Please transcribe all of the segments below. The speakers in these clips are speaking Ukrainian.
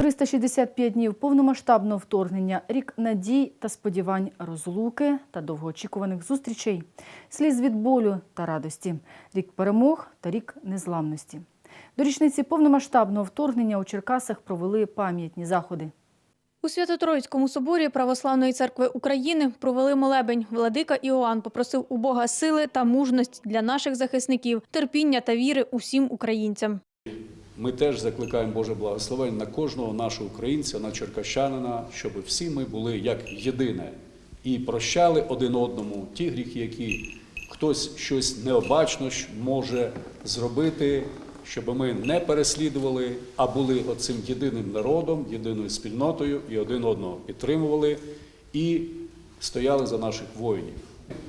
365 днів повномасштабного вторгнення, рік надій та сподівань, розлуки та довгоочікуваних зустрічей, сліз від болю та радості, рік перемог та рік незламності. До річниці повномасштабного вторгнення у Черкасах провели пам'ятні заходи. У Свято-Троїцькому соборі Православної церкви України провели молебень. Владика Іоанн попросив у Бога сили та мужності для наших захисників, терпіння та віри усім українцям. Ми теж закликаємо Боже благословення на кожного нашого українця, на черкащанина, щоб всі ми були як єдине і прощали один одному ті гріхи, які хтось щось необачно може зробити, щоб ми не переслідували, а були оцим єдиним народом, єдиною спільнотою і один одного підтримували і стояли за наших воїнів.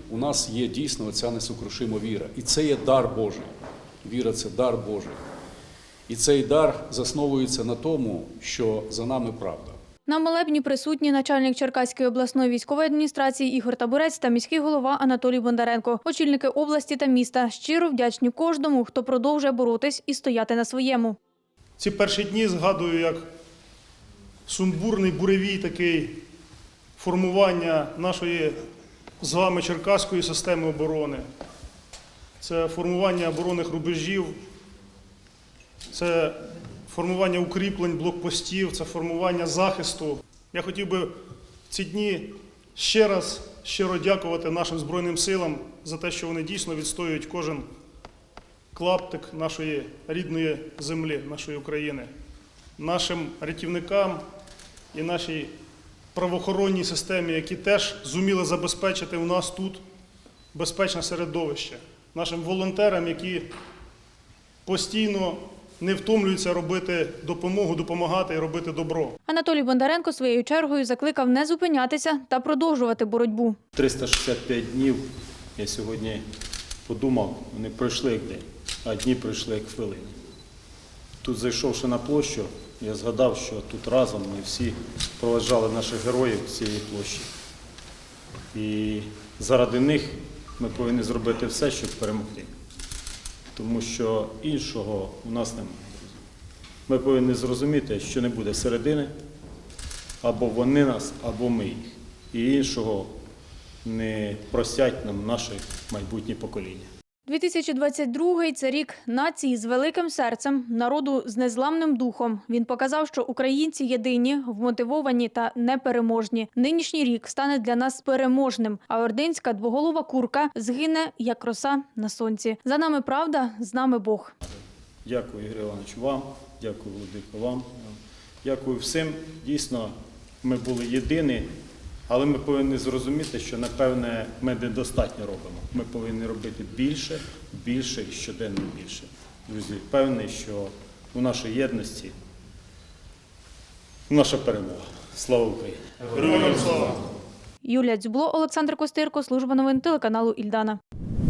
У нас є дійсно ця несокрушима віра, і це є дар Божий. Віра це дар Божий. І цей дар засновується на тому, що за нами правда. На молебні присутні начальник Черкаської обласної військової адміністрації Ігор Табурець та міський голова Анатолій Бондаренко. Очільники області та міста щиро вдячні кожному, хто продовжує боротись і стояти на своєму. Ці перші дні згадую як сумбурний буревій такий формування нашої з вами черкаської системи оборони. Це формування оборонних рубежів, це формування укріплень, блокпостів, це формування захисту. Я хотів би в ці дні ще раз щиро дякувати нашим Збройним силам за те, що вони дійсно відстоюють кожен клаптик нашої рідної землі, нашої України, нашим рятівникам і нашій правоохоронній системі, які теж зуміли забезпечити у нас тут безпечне середовище, нашим волонтерам, які постійно не втомлюються робити допомогу, допомагати і робити добро. Анатолій Бондаренко своєю чергою закликав не зупинятися та продовжувати боротьбу. 365 днів я сьогодні подумав, вони пройшли як день, а дні пройшли як хвилини. Тут, зайшовши на площу, я згадав, що тут разом ми всі проведжали наших героїв цієї площі. І заради них ми повинні зробити все, щоб перемогти. Тому що іншого у нас немає. Ми повинні зрозуміти, що не буде середини, або вони нас, або ми їх. І іншого не просять нам наші майбутні покоління. 2022 – це рік нації з великим серцем, народу з незламним духом. Він показав, що українці єдині, вмотивовані та непереможні. Нинішній рік стане для нас переможним, а ординська двоголова курка згине як роса на сонці. За нами правда, з нами Бог. Дякую, Ігор Іванович, вам, дякую, Володико, вам. Дякую всім. Дійсно, ми були єдині, але ми повинні зрозуміти, що, напевне, ми недостатньо робимо. Ми повинні робити більше, більше і щоденно більше. Друзі, певні, що у нашій єдності наша перемога. Слава Україні! Героям слава! Юлія Дзюбло, Олександр Костирко, служба новин телеканалу Ільдана.